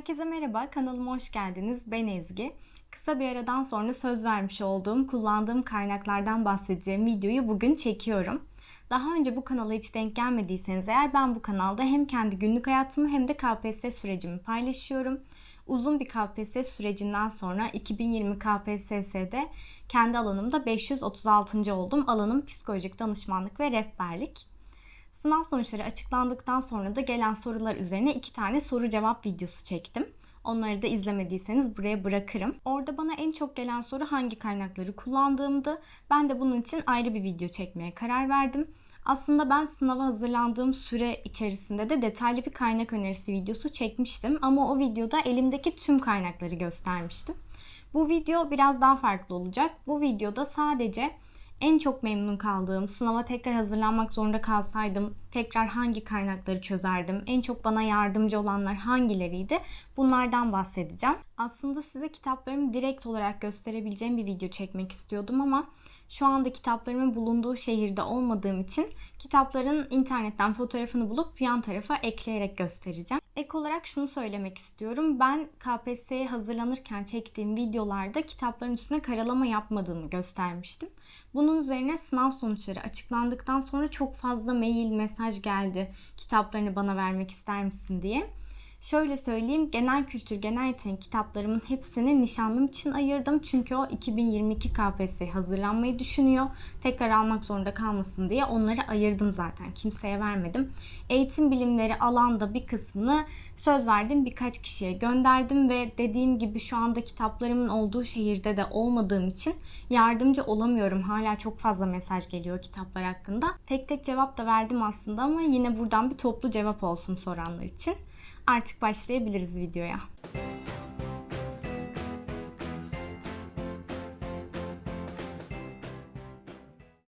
Herkese merhaba, kanalıma hoş geldiniz. Ben Ezgi. Kısa bir aradan sonra söz vermiş olduğum, kullandığım kaynaklardan bahsedeceğim videoyu bugün çekiyorum. Daha önce bu kanala hiç denk gelmediyseniz eğer ben bu kanalda hem kendi günlük hayatımı hem de KPSS sürecimi paylaşıyorum. Uzun bir KPSS sürecinden sonra 2020 KPSS'de kendi alanımda 536. oldum. Alanım psikolojik danışmanlık ve rehberlik. Sınav sonuçları açıklandıktan sonra da gelen sorular üzerine iki tane soru cevap videosu çektim. Onları da izlemediyseniz buraya bırakırım. Orada bana en çok gelen soru hangi kaynakları kullandığımdı. Ben de bunun için ayrı bir video çekmeye karar verdim. Aslında ben sınava hazırlandığım süre içerisinde de detaylı bir kaynak önerisi videosu çekmiştim ama o videoda elimdeki tüm kaynakları göstermiştim. Bu video biraz daha farklı olacak. Bu videoda sadece en çok memnun kaldığım, sınava tekrar hazırlanmak zorunda kalsaydım tekrar hangi kaynakları çözerdim, en çok bana yardımcı olanlar hangileriydi bunlardan bahsedeceğim. Aslında size kitaplarımı direkt olarak gösterebileceğim bir video çekmek istiyordum ama şu anda kitaplarımın bulunduğu şehirde olmadığım için kitapların internetten fotoğrafını bulup yan tarafa ekleyerek göstereceğim. Ek olarak şunu söylemek istiyorum. Ben KPSS'ye hazırlanırken çektiğim videolarda kitapların üstüne karalama yapmadığımı göstermiştim. Bunun üzerine sınav sonuçları açıklandıktan sonra çok fazla mail, mesaj geldi. Kitaplarını bana vermek ister misin diye. Şöyle söyleyeyim, genel kültür, genel yetenek kitaplarımın hepsini nişanlım için ayırdım. Çünkü o 2022 KPSS'ye hazırlanmayı düşünüyor. Tekrar almak zorunda kalmasın diye onları ayırdım zaten. Kimseye vermedim. Eğitim bilimleri alanda bir kısmını söz verdim birkaç kişiye gönderdim ve dediğim gibi şu anda kitaplarımın olduğu şehirde de olmadığım için yardımcı olamıyorum. Hala çok fazla mesaj geliyor kitaplar hakkında. Tek tek cevap da verdim aslında ama yine buradan bir toplu cevap olsun soranlar için. Artık başlayabiliriz videoya.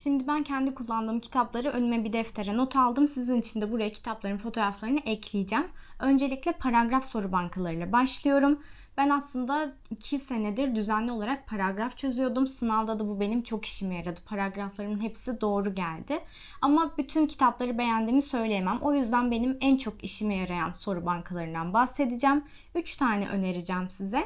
Şimdi ben kendi kullandığım kitapları önüme bir deftere not aldım. Sizin için de buraya kitapların fotoğraflarını ekleyeceğim. Öncelikle paragraf soru bankalarıyla başlıyorum. Ben aslında iki senedir düzenli olarak paragraf çözüyordum. Sınavda da bu benim çok işime yaradı. Paragraflarımın hepsi doğru geldi. Ama bütün kitapları beğendiğimi söyleyemem. O yüzden benim en çok işime yarayan soru bankalarından bahsedeceğim. Üç tane önereceğim size.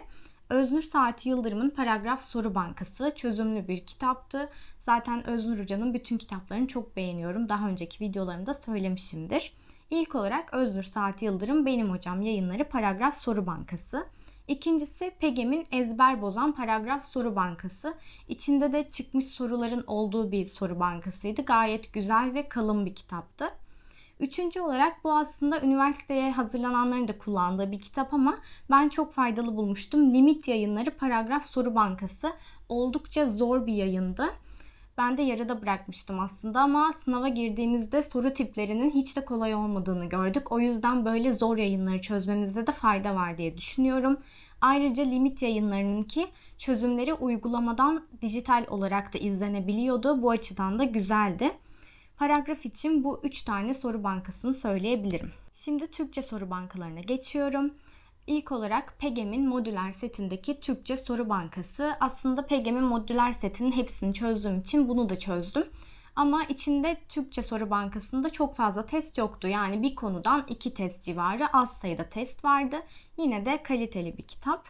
Öznur Saati Yıldırım'ın Paragraf Soru Bankası çözümlü bir kitaptı. Zaten Öznur Hoca'nın bütün kitaplarını çok beğeniyorum. Daha önceki videolarımda söylemişimdir. İlk olarak Öznur Saati Yıldırım Benim Hocam yayınları Paragraf Soru Bankası. İkincisi PEGEM'in ezber bozan paragraf soru bankası. İçinde de çıkmış soruların olduğu bir soru bankasıydı. Gayet güzel ve kalın bir kitaptı. Üçüncü olarak bu aslında üniversiteye hazırlananların da kullandığı bir kitap ama ben çok faydalı bulmuştum. Limit yayınları paragraf soru bankası. Oldukça zor bir yayındı. Ben de yarıda bırakmıştım aslında ama sınava girdiğimizde soru tiplerinin hiç de kolay olmadığını gördük. O yüzden böyle zor yayınları çözmemizde de fayda var diye düşünüyorum. Ayrıca limit yayınlarının ki çözümleri uygulamadan dijital olarak da izlenebiliyordu. Bu açıdan da güzeldi. Paragraf için bu 3 tane soru bankasını söyleyebilirim. Şimdi Türkçe soru bankalarına geçiyorum. İlk olarak PEGEM'in modüler setindeki Türkçe soru bankası. Aslında PEGEM'in modüler setinin hepsini çözdüğüm için bunu da çözdüm. Ama içinde Türkçe soru bankasında çok fazla test yoktu. Yani bir konudan iki test civarı az sayıda test vardı. Yine de kaliteli bir kitap.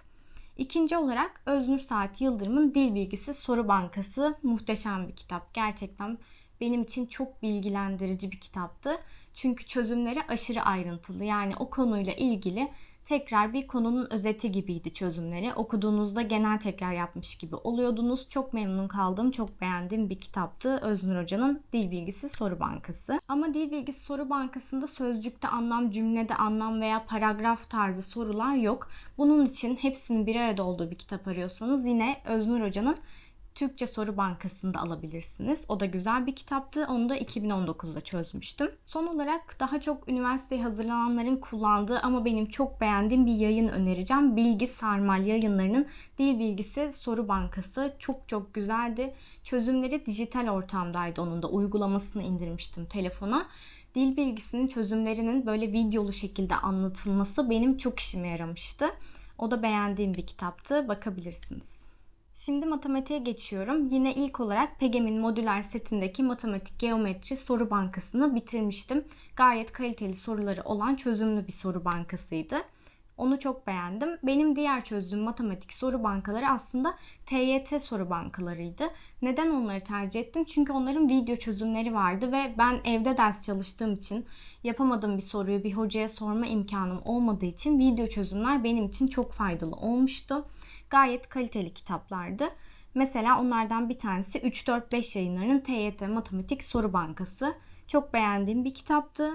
İkinci olarak Öznur Saat Yıldırım'ın Dil Bilgisi Soru Bankası muhteşem bir kitap. Gerçekten benim için çok bilgilendirici bir kitaptı. Çünkü çözümleri aşırı ayrıntılı. Yani o konuyla ilgili tekrar bir konunun özeti gibiydi çözümleri. Okuduğunuzda genel tekrar yapmış gibi oluyordunuz. Çok memnun kaldım, çok beğendiğim bir kitaptı. Öznur Hoca'nın Dil Bilgisi Soru Bankası. Ama Dil Bilgisi Soru Bankası'nda sözcükte anlam, cümlede anlam veya paragraf tarzı sorular yok. Bunun için hepsinin bir arada olduğu bir kitap arıyorsanız yine Öznur Hoca'nın Türkçe Soru Bankası'nda alabilirsiniz. O da güzel bir kitaptı. Onu da 2019'da çözmüştüm. Son olarak daha çok üniversiteye hazırlananların kullandığı ama benim çok beğendiğim bir yayın önereceğim. Bilgi Sarmal yayınlarının Dil Bilgisi Soru Bankası çok çok güzeldi. Çözümleri dijital ortamdaydı onun da. Uygulamasını indirmiştim telefona dil bilgisinin çözümlerinin böyle videolu şekilde anlatılması benim çok işime yaramıştı. O da beğendiğim bir kitaptı. Bakabilirsiniz. Şimdi matematiğe geçiyorum. Yine ilk olarak PEGEM'in modüler setindeki matematik geometri soru bankasını bitirmiştim. Gayet kaliteli soruları olan çözümlü bir soru bankasıydı. Onu çok beğendim. Benim diğer çözdüğüm matematik soru bankaları aslında TYT soru bankalarıydı. Neden onları tercih ettim? Çünkü onların video çözümleri vardı ve ben evde ders çalıştığım için yapamadığım bir soruyu bir hocaya sorma imkanım olmadığı için video çözümler benim için çok faydalı olmuştu. Gayet kaliteli kitaplardı. Mesela onlardan bir tanesi 3-4-5 yayınlarının TYT Matematik Soru Bankası. Çok beğendiğim bir kitaptı.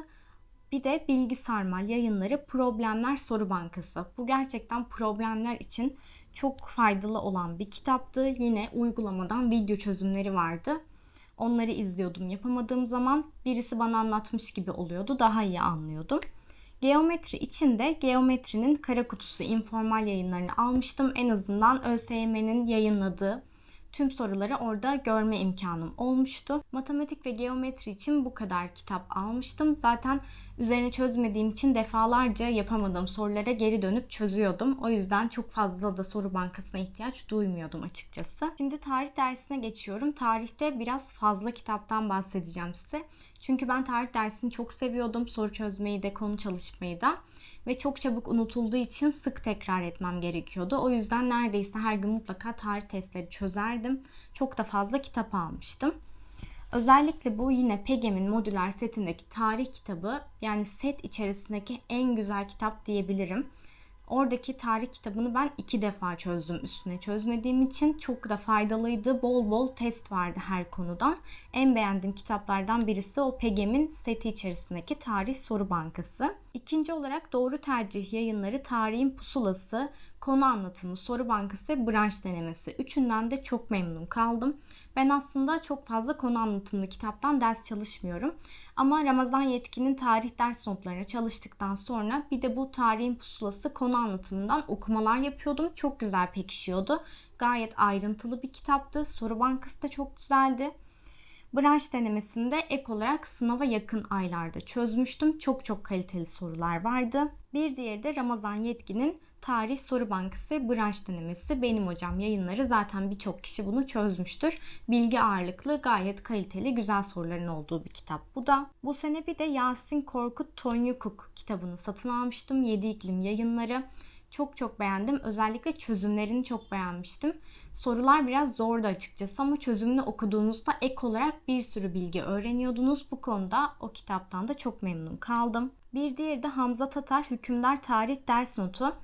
Bir de Bilgi Sarmal yayınları Problemler Soru Bankası. Bu gerçekten problemler için çok faydalı olan bir kitaptı. Yine uygulamadan video çözümleri vardı. Onları izliyordum yapamadığım zaman. Birisi bana anlatmış gibi oluyordu. Daha iyi anlıyordum. Geometri için de geometrinin kara kutusu informal yayınlarını almıştım. En azından ÖSYM'nin yayınladığı tüm soruları orada görme imkanım olmuştu. Matematik ve geometri için bu kadar kitap almıştım. Zaten üzerine çözmediğim için defalarca yapamadığım sorulara geri dönüp çözüyordum. O yüzden çok fazla da soru bankasına ihtiyaç duymuyordum açıkçası. Şimdi tarih dersine geçiyorum. Tarihte biraz fazla kitaptan bahsedeceğim size. Çünkü ben tarih dersini çok seviyordum. Soru çözmeyi de, konu çalışmayı da ve çok çabuk unutulduğu için sık tekrar etmem gerekiyordu. O yüzden neredeyse her gün mutlaka tarih testleri çözerdim. Çok da fazla kitap almıştım. Özellikle bu yine PEGEM'in modüler setindeki tarih kitabı yani set içerisindeki en güzel kitap diyebilirim. Oradaki tarih kitabını ben iki defa çözdüm üstüne çözmediğim için çok da faydalıydı. Bol bol test vardı her konudan. En beğendiğim kitaplardan birisi o PEGEM'in seti içerisindeki tarih soru bankası. İkinci olarak doğru tercih yayınları tarihin pusulası, konu anlatımı, soru bankası, branş denemesi. Üçünden de çok memnun kaldım. Ben aslında çok fazla konu anlatımlı kitaptan ders çalışmıyorum. Ama Ramazan Yetkin'in tarih ders notlarına çalıştıktan sonra bir de bu tarihin pusulası konu anlatımından okumalar yapıyordum. Çok güzel pekişiyordu. Gayet ayrıntılı bir kitaptı. Soru bankası da çok güzeldi. Branş denemesinde ek olarak sınava yakın aylarda çözmüştüm. Çok çok kaliteli sorular vardı. Bir diğeri de Ramazan Yetkin'in Tarih Soru Bankası branş denemesi. Benim hocam yayınları zaten birçok kişi bunu çözmüştür. Bilgi ağırlıklı gayet kaliteli güzel soruların olduğu bir kitap bu da. Bu sene bir de Yasin Korkut Tonyukuk kitabını satın almıştım. 7 iklim yayınları. Çok çok beğendim. Özellikle çözümlerini çok beğenmiştim. Sorular biraz zordu açıkçası ama çözümünü okuduğunuzda ek olarak bir sürü bilgi öğreniyordunuz. Bu konuda o kitaptan da çok memnun kaldım. Bir diğeri de Hamza Tatar Hükümdar Tarih Ders Notu.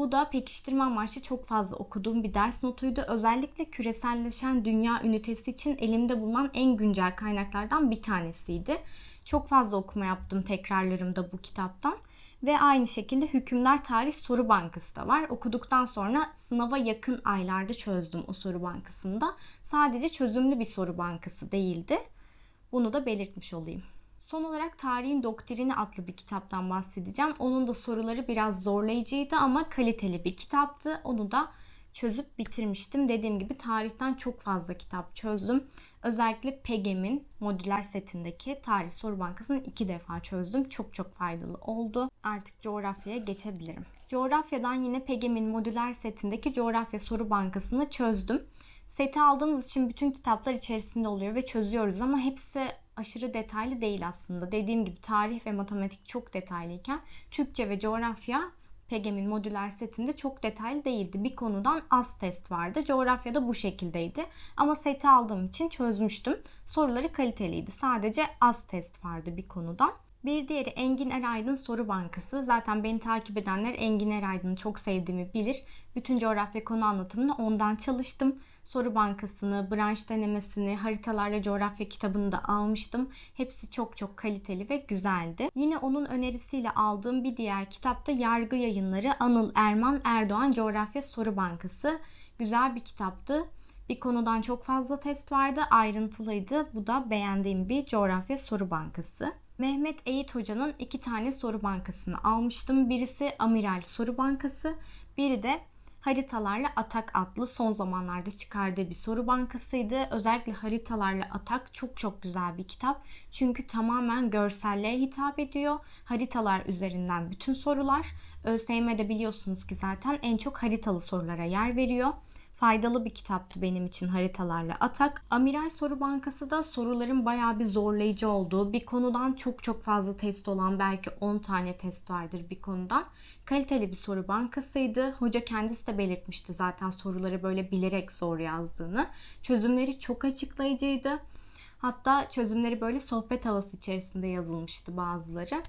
Bu da pekiştirme amaçlı çok fazla okuduğum bir ders notuydu. Özellikle küreselleşen dünya ünitesi için elimde bulunan en güncel kaynaklardan bir tanesiydi. Çok fazla okuma yaptım tekrarlarımda bu kitaptan. Ve aynı şekilde Hükümler Tarih Soru Bankası da var. Okuduktan sonra sınava yakın aylarda çözdüm o soru bankasında. Sadece çözümlü bir soru bankası değildi. Bunu da belirtmiş olayım. Son olarak Tarihin Doktrini adlı bir kitaptan bahsedeceğim. Onun da soruları biraz zorlayıcıydı ama kaliteli bir kitaptı. Onu da çözüp bitirmiştim. Dediğim gibi tarihten çok fazla kitap çözdüm. Özellikle PEGEM'in modüler setindeki tarih soru bankasını iki defa çözdüm. Çok çok faydalı oldu. Artık coğrafyaya geçebilirim. Coğrafyadan yine PEGEM'in modüler setindeki coğrafya soru bankasını çözdüm. Seti aldığımız için bütün kitaplar içerisinde oluyor ve çözüyoruz ama hepsi aşırı detaylı değil aslında. Dediğim gibi tarih ve matematik çok detaylıyken Türkçe ve coğrafya PEGEM'in modüler setinde çok detaylı değildi. Bir konudan az test vardı. Coğrafyada bu şekildeydi. Ama seti aldığım için çözmüştüm. Soruları kaliteliydi. Sadece az test vardı bir konudan. Bir diğeri Engin Eraydın Soru Bankası. Zaten beni takip edenler Engin Eraydın'ı çok sevdiğimi bilir. Bütün coğrafya konu anlatımını ondan çalıştım. Soru bankasını, branş denemesini, haritalarla coğrafya kitabını da almıştım. Hepsi çok çok kaliteli ve güzeldi. Yine onun önerisiyle aldığım bir diğer kitapta Yargı Yayınları Anıl Erman Erdoğan Coğrafya Soru Bankası. Güzel bir kitaptı. Bir konudan çok fazla test vardı, ayrıntılıydı. Bu da beğendiğim bir coğrafya soru bankası. Mehmet Eğit Hoca'nın iki tane soru bankasını almıştım. Birisi Amiral Soru Bankası, biri de Haritalarla Atak adlı son zamanlarda çıkardığı bir soru bankasıydı. Özellikle Haritalarla Atak çok çok güzel bir kitap. Çünkü tamamen görselliğe hitap ediyor. Haritalar üzerinden bütün sorular. ÖSYM'de biliyorsunuz ki zaten en çok haritalı sorulara yer veriyor. Faydalı bir kitaptı benim için haritalarla Atak. Amiral Soru Bankası da soruların bayağı bir zorlayıcı olduğu, bir konudan çok çok fazla test olan belki 10 tane test vardır bir konudan. Kaliteli bir soru bankasıydı. Hoca kendisi de belirtmişti zaten soruları böyle bilerek zor yazdığını. Çözümleri çok açıklayıcıydı. Hatta çözümleri böyle sohbet havası içerisinde yazılmıştı bazıları.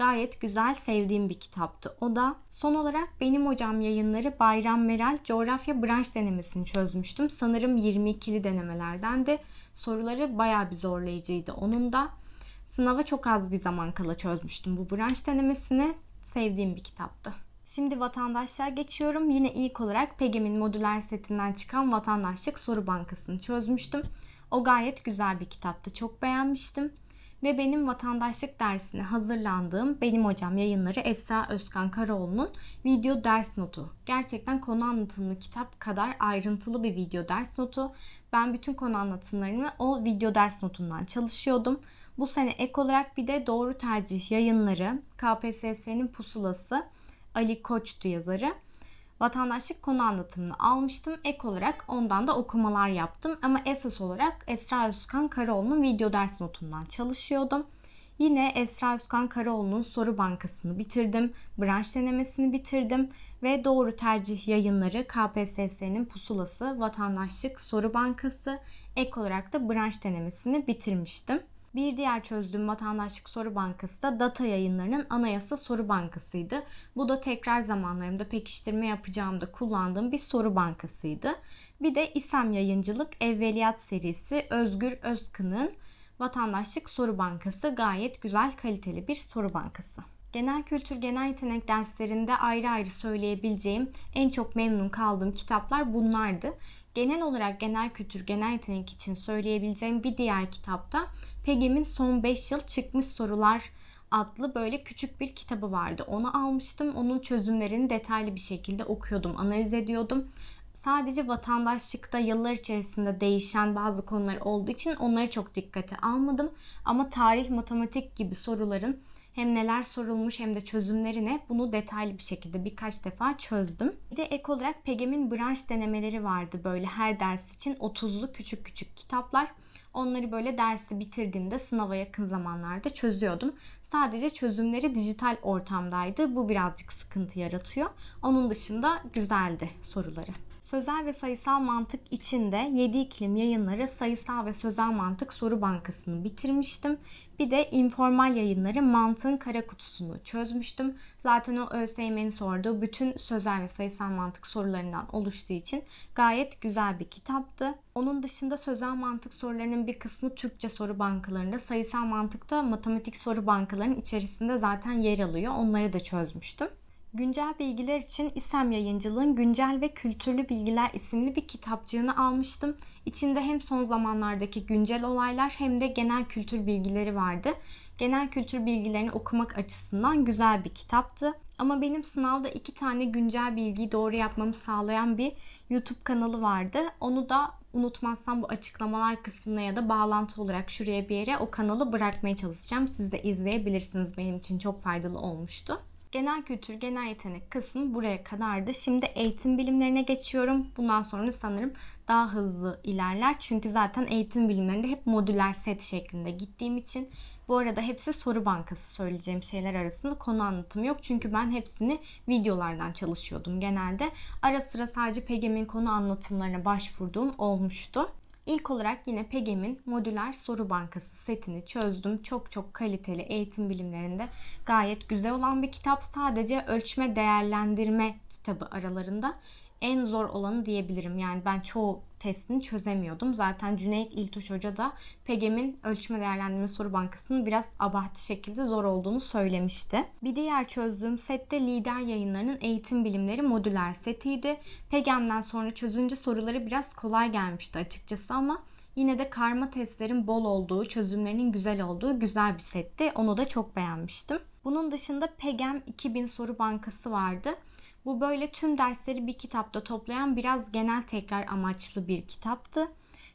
Gayet güzel, sevdiğim bir kitaptı. O da son olarak benim hocam yayınları Bayram Meral coğrafya branş denemesini çözmüştüm. Sanırım 22'li denemelerdendi. Soruları bayağı bir zorlayıcıydı onun da. Sınava çok az bir zaman kala çözmüştüm bu branş denemesini. Sevdiğim bir kitaptı. Şimdi vatandaşlığa geçiyorum. Yine ilk olarak PEGEM'in modüler setinden çıkan vatandaşlık soru bankasını çözmüştüm. O gayet güzel bir kitaptı. Çok beğenmiştim. Ve benim vatandaşlık dersine hazırlandığım benim hocam yayınları Esra Özkan Karaoğlu'nun video ders notu. Gerçekten konu anlatımlı kitap kadar ayrıntılı bir video ders notu. Ben bütün konu anlatımlarını o video ders notundan çalışıyordum. Bu sene ek olarak bir de Doğru Tercih yayınları, KPSS'nin pusulası, Ali Koç'tu yazarı vatandaşlık konu anlatımını almıştım. Ek olarak ondan da okumalar yaptım. Ama esas olarak Esra Özkan Karaoğlu'nun video ders notundan çalışıyordum. Yine Esra Özkan Karaoğlu'nun soru bankasını bitirdim. Branş denemesini bitirdim. Ve Doğru Tercih yayınları KPSS'nin pusulası, vatandaşlık soru bankası, ek olarak da branş denemesini bitirmiştim. Bir diğer çözdüğüm vatandaşlık soru bankası da data yayınlarının anayasa soru bankasıydı. Bu da tekrar zamanlarımda pekiştirme yapacağımda kullandığım bir soru bankasıydı. Bir de İSEM Yayıncılık Evveliyat serisi Özgür Özkın'ın vatandaşlık soru bankası gayet güzel kaliteli bir soru bankası. Genel kültür, genel yetenek derslerinde ayrı ayrı söyleyebileceğim en çok memnun kaldığım kitaplar bunlardı. Genel olarak genel kültür, genel yetenek için söyleyebileceğim bir diğer kitapta Pegem'in son 5 yıl çıkmış sorular adlı böyle küçük bir kitabı vardı. Onu almıştım. Onun çözümlerini detaylı bir şekilde okuyordum, analiz ediyordum. Sadece vatandaşlıkta yıllar içerisinde değişen bazı konular olduğu için onları çok dikkate almadım. Ama tarih, matematik gibi soruların hem neler sorulmuş hem de çözümleri ne bunu detaylı bir şekilde birkaç defa çözdüm. Bir de ek olarak PEGEM'in branş denemeleri vardı böyle her ders için 30'lu küçük küçük kitaplar. Onları böyle dersi bitirdiğimde sınava yakın zamanlarda çözüyordum. Sadece çözümleri dijital ortamdaydı. Bu birazcık sıkıntı yaratıyor. Onun dışında güzeldi soruları. Sözel ve sayısal mantık içinde 7 iklim yayınları sayısal ve sözel mantık soru bankasını bitirmiştim. Bir de informal yayınları mantığın kara kutusunu çözmüştüm. Zaten o ÖSYM'nin sorduğu bütün sözel ve sayısal mantık sorularından oluştuğu için gayet güzel bir kitaptı. Onun dışında sözel mantık sorularının bir kısmı Türkçe soru bankalarında, sayısal mantıkta matematik soru bankalarının içerisinde zaten yer alıyor. Onları da çözmüştüm. Güncel bilgiler için İSEM Yayıncılığın Güncel ve Kültürlü Bilgiler isimli bir kitapçığını almıştım. İçinde hem son zamanlardaki güncel olaylar hem de genel kültür bilgileri vardı. Genel kültür bilgilerini okumak açısından güzel bir kitaptı. Ama benim sınavda iki tane güncel bilgiyi doğru yapmamı sağlayan bir YouTube kanalı vardı. Onu da unutmazsam bu açıklamalar kısmına ya da bağlantı olarak şuraya bir yere o kanalı bırakmaya çalışacağım. Siz de izleyebilirsiniz. Benim için çok faydalı olmuştu. Genel kültür, genel yetenek kısmı buraya kadardı. Şimdi eğitim bilimlerine geçiyorum. Bundan sonra sanırım daha hızlı ilerler. Çünkü zaten eğitim bilimlerinde hep modüler set şeklinde gittiğim için bu arada hepsi soru bankası söyleyeceğim şeyler arasında konu anlatımı yok. Çünkü ben hepsini videolardan çalışıyordum genelde. Ara sıra sadece PEGEM'in konu anlatımlarına başvurduğum olmuştu. İlk olarak yine PEGEM'in modüler soru bankası setini çözdüm. Çok çok kaliteli eğitim bilimlerinde gayet güzel olan bir kitap. Sadece ölçme değerlendirme kitabı aralarında en zor olanı diyebilirim. Yani ben çoğu testini çözemiyordum. Zaten Cüneyt İltuş Hoca da PEGEM'in ölçme değerlendirme soru bankasının biraz abartı şekilde zor olduğunu söylemişti. Bir diğer çözdüğüm set de Lider Yayınları'nın eğitim bilimleri modüler setiydi. PEGEM'den sonra çözünce soruları biraz kolay gelmişti açıkçası ama Yine de karma testlerin bol olduğu, çözümlerinin güzel olduğu güzel bir setti. Onu da çok beğenmiştim. Bunun dışında PEGEM 2000 soru bankası vardı. Bu böyle tüm dersleri bir kitapta toplayan biraz genel tekrar amaçlı bir kitaptı.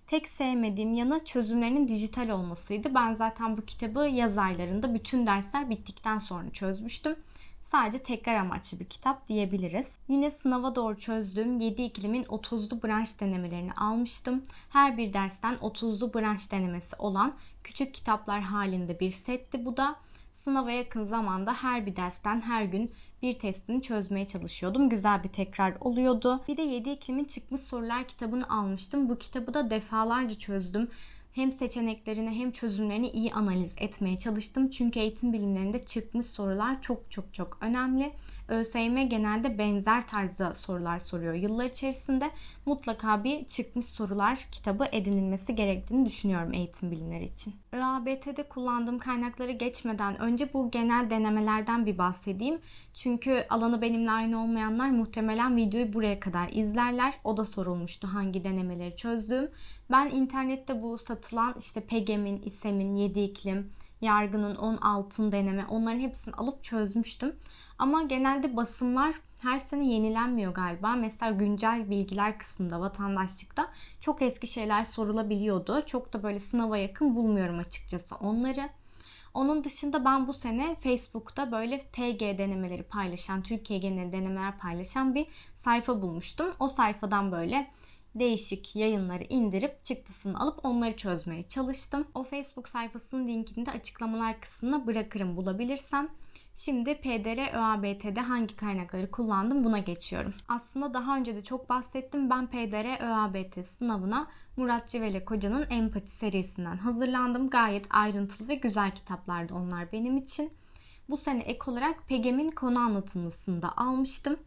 Tek sevmediğim yanı çözümlerinin dijital olmasıydı. Ben zaten bu kitabı yaz aylarında bütün dersler bittikten sonra çözmüştüm. Sadece tekrar amaçlı bir kitap diyebiliriz. Yine sınava doğru çözdüğüm 7 iklimin 30'lu branş denemelerini almıştım. Her bir dersten 30'lu branş denemesi olan küçük kitaplar halinde bir setti bu da. Sınava yakın zamanda her bir dersten her gün bir testini çözmeye çalışıyordum. Güzel bir tekrar oluyordu. Bir de 7 iklimin çıkmış sorular kitabını almıştım. Bu kitabı da defalarca çözdüm hem seçeneklerini hem çözümlerini iyi analiz etmeye çalıştım. Çünkü eğitim bilimlerinde çıkmış sorular çok çok çok önemli. ÖSYM genelde benzer tarzda sorular soruyor yıllar içerisinde. Mutlaka bir çıkmış sorular kitabı edinilmesi gerektiğini düşünüyorum eğitim bilimleri için. ÖABT'de kullandığım kaynakları geçmeden önce bu genel denemelerden bir bahsedeyim. Çünkü alanı benimle aynı olmayanlar muhtemelen videoyu buraya kadar izlerler. O da sorulmuştu hangi denemeleri çözdüğüm. Ben internette bu satılan işte PEGEM'in, İSEM'in, 7 iklim, Yargı'nın 10 altın deneme onların hepsini alıp çözmüştüm. Ama genelde basımlar her sene yenilenmiyor galiba. Mesela güncel bilgiler kısmında vatandaşlıkta çok eski şeyler sorulabiliyordu. Çok da böyle sınava yakın bulmuyorum açıkçası onları. Onun dışında ben bu sene Facebook'ta böyle TG denemeleri paylaşan, Türkiye genel denemeler paylaşan bir sayfa bulmuştum. O sayfadan böyle değişik yayınları indirip çıktısını alıp onları çözmeye çalıştım. O Facebook sayfasının linkini de açıklamalar kısmına bırakırım bulabilirsem. Şimdi PDR ÖABT'de hangi kaynakları kullandım buna geçiyorum. Aslında daha önce de çok bahsettim. Ben PDR ÖABT sınavına Murat Civele Koca'nın Empati serisinden hazırlandım. Gayet ayrıntılı ve güzel kitaplardı onlar benim için. Bu sene ek olarak PEGEM'in konu anlatımlısını da almıştım.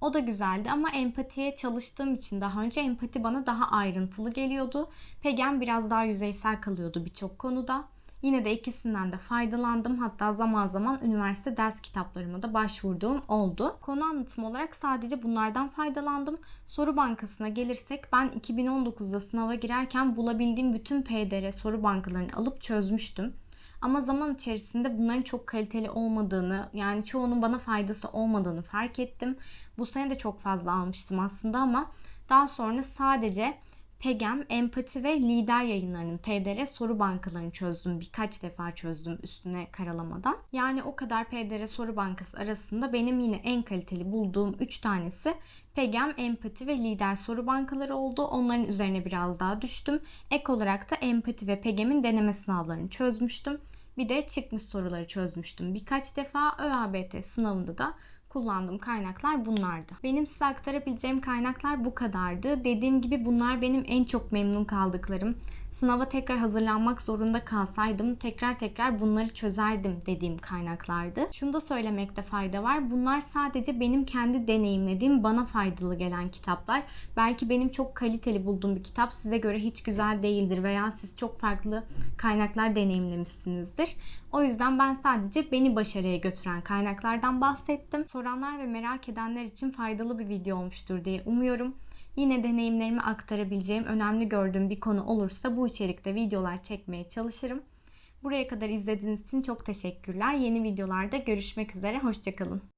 O da güzeldi ama empatiye çalıştığım için daha önce empati bana daha ayrıntılı geliyordu. Pegem biraz daha yüzeysel kalıyordu birçok konuda. Yine de ikisinden de faydalandım. Hatta zaman zaman üniversite ders kitaplarıma da başvurduğum oldu. Konu anlatım olarak sadece bunlardan faydalandım. Soru bankasına gelirsek ben 2019'da sınava girerken bulabildiğim bütün PDR soru bankalarını alıp çözmüştüm. Ama zaman içerisinde bunların çok kaliteli olmadığını, yani çoğunun bana faydası olmadığını fark ettim. Bu sene de çok fazla almıştım aslında ama daha sonra sadece PEGEM, Empati ve Lider yayınlarının PDR soru bankalarını çözdüm. Birkaç defa çözdüm üstüne karalamadan. Yani o kadar PDR soru bankası arasında benim yine en kaliteli bulduğum 3 tanesi PEGEM, Empati ve Lider soru bankaları oldu. Onların üzerine biraz daha düştüm. Ek olarak da Empati ve PEGEM'in deneme sınavlarını çözmüştüm. Bir de çıkmış soruları çözmüştüm. Birkaç defa ÖABT sınavında da kullandığım kaynaklar bunlardı. Benim size aktarabileceğim kaynaklar bu kadardı. Dediğim gibi bunlar benim en çok memnun kaldıklarım. Sınava tekrar hazırlanmak zorunda kalsaydım tekrar tekrar bunları çözerdim dediğim kaynaklardı. Şunu da söylemekte fayda var. Bunlar sadece benim kendi deneyimlediğim, bana faydalı gelen kitaplar. Belki benim çok kaliteli bulduğum bir kitap size göre hiç güzel değildir veya siz çok farklı kaynaklar deneyimlemişsinizdir. O yüzden ben sadece beni başarıya götüren kaynaklardan bahsettim. Soranlar ve merak edenler için faydalı bir video olmuştur diye umuyorum. Yine deneyimlerimi aktarabileceğim önemli gördüğüm bir konu olursa bu içerikte videolar çekmeye çalışırım. Buraya kadar izlediğiniz için çok teşekkürler. Yeni videolarda görüşmek üzere. Hoşçakalın.